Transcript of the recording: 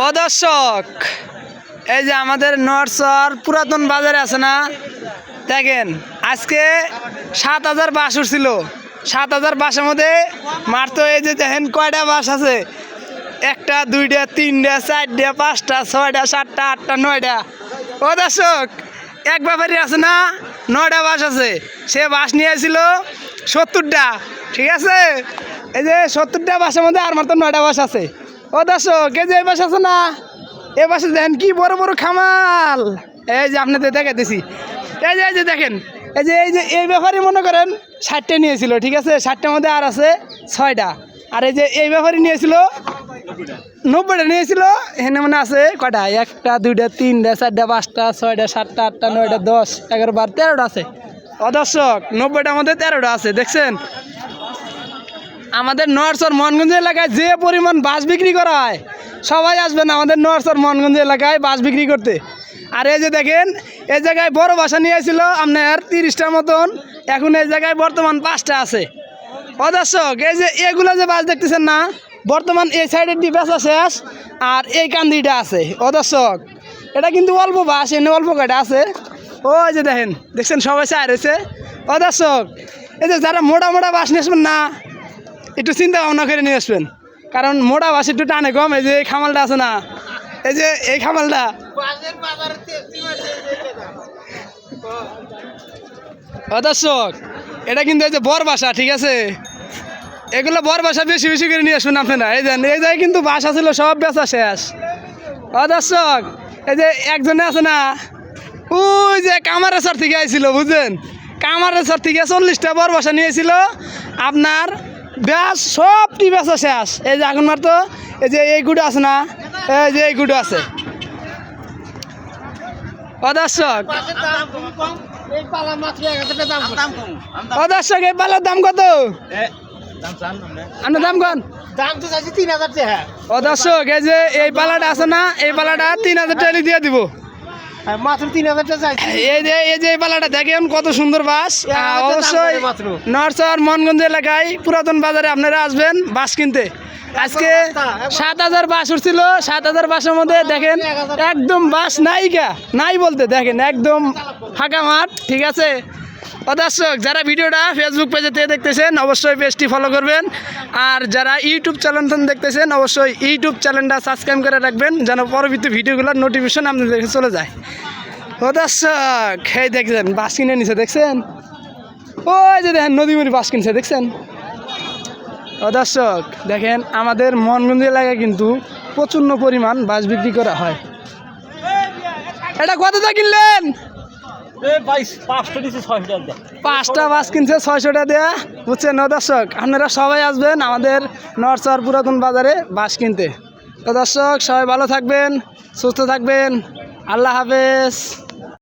ও দর্শক, এই যে আমাদের নরসর পুরাতন বাজারে আছে না? দেখেন, আজকে সাত হাজার বাস উঠছিল। সাত হাজার বাসের মধ্যে মারতো এই যে দেখেন কয়টা বাস আছে? একটা, দুইটা, তিনটা, চারটা, পাঁচটা, ছয়টা, সাতটা, আটটা, নয়টা। ও দর্শক, এক ব্যাপারই আছে না? নয়টা বাস আছে। সে বাস নিয়েছিল সত্তরটা, ঠিক আছে? এই যে সত্তরটা বাসের মধ্যে আর মাত্র নয়টা বাস আছে। ও দর্শক, এই যে এই বাস আছে না? এ বাসে দেখেন কি বড় বড় খামাল। এই যে আপনাদের দেখাতেছি এই যে এই যে দেখেন, এই যে এই যে, এই ব্যাপারে মনে করেন, ষাটটা নিয়েছিল, ঠিক আছে? ষাটটার মধ্যে আর আছে ছয়টা। আর এই যে, এই ব্যাপারে নিয়েছিল, নব্বইটা নিয়েছিল, এখানে মানে আছে কটা? একটা, দুইটা, তিনটা, চারটা, পাঁচটা, ছয়টা, সাতটা, আটটা, নয়টা, দশ এগারো বার তেরোটা আছে। অদর্শক নব্বইটার মধ্যে তেরোটা আছে, দেখছেন? আমাদের নরসর মনগঞ্জ এলাকায় যে পরিমাণ বাস বিক্রি করা হয়, সবাই আসবেন আমাদের নরসর মনগঞ্জ এলাকায় বাস বিক্রি করতে। আর এই যে দেখেন, এই জায়গায় বড় বাসা নিয়ে আসছিল আপনার তিরিশটার মতন, এখন এই জায়গায় বর্তমান পাঁচটা আছে। অদর্শক এই যে এগুলো যে বাস দেখতেছেন না, বর্তমান এই সাইডের দিয়ে বেচা শেষ, আর এই কান্দিটা আছে। অদর্শক এটা কিন্তু অল্প বাস এনে অল্প কয়টা আছে। ওই যে দেখেন, দেখছেন সবাই চায় রয়েছে। অদর্শক এই যে যারা মোটা মোটা বাস নিয়ে আসবেন না একটু চিন্তা ভাবনা করে নিয়ে আসবেন। কারণ মোটা বাস একটু টানে কম, এই যে এই খামালটা আছে না, এই যে এই খামালটা। দর্শক, এটা কিন্তু এই যে বর বাসা, ঠিক আছে? এগুলো বর বাসা বেশি বেশি করে নিয়ে আসবেন আপনারা। এই যে, এই জায়গায় কিন্তু বাসা ছিল, সব বেচা শেষ। ও দর্শক, এই যে একজনে আছে না, ওই যে কামারেশ্বর থেকে আইছিল, বুঝলেন? কামারেশ্বর থেকে চল্লিশটা বর বাসা নিয়েছিল। আপনার ব্যাস সবটি বেচা শেষ এই যে এখন মাত্র এই যে এই গুটো আছে না, এই যে এই গুটো আছে। ও দর্শক ও দর্শক এই পালার দাম কত? আপনার দাম কন? দাম তিন হাজার টাকা ও দর্শক এই যে এই পালাটা আছে না, এই পালাটা তিন হাজার টাকা দিয়ে দিব। মাত্র তিন হাজারটা চাইছি। এই যে এই যে পালাটা দেখেন কত সুন্দর বাস। দাম অবশ্যই নরসর মনগঞ্জ এলাকায় পুরাতন বাজারে আপনারা আসবেন বাস কিনতে। আজকে সাত হাজার বাস উঠছিল সাত হাজার বাসের মধ্যে দেখেন একদম বাস নাই গা নাই বলতে দেখেন একদম ফাঁকা মাঠ ঠিক আছে? ও দর্শক, যারা ভিডিওটা ফেসবুক পেজে থেকে দেখতেছেন, অবশ্যই পেজটি ফলো করবেন। আর যারা ইউটিউব চ্যানেল দেখতেছেন, অবশ্যই ইউটিউব চ্যানেলটা সাবস্ক্রাইব করে রাখবেন, যেন পরবর্তী ভিডিওগুলোর নোটিফিকেশন আপনাদের কাছে চলে যায়। ও দর্শক, এই দেখছেন বাস কিনে নিছে, দেখছেন? ওই যে দেখেন, নদীমুড়ি বাস কিনছে, দেখছেন? ও দর্শক, দেখেন, আমাদের মনগঞ্জ এলাকায় কিন্তু প্রচণ্ড পরিমাণ বাস বিক্রি করা হয়। এটা কতটা কিনলেন? পাঁচটা বাস কিনছে ছয়শো টাকা দেয়া। বুঝছেন দর্শক? আপনারা সবাই আসবেন আমাদের নরসর পুরাতন বাজারে বাস কিনতে। তো দর্শক, সবাই ভালো থাকবেন, সুস্থ থাকবেন। আল্লাহ হাফেজ।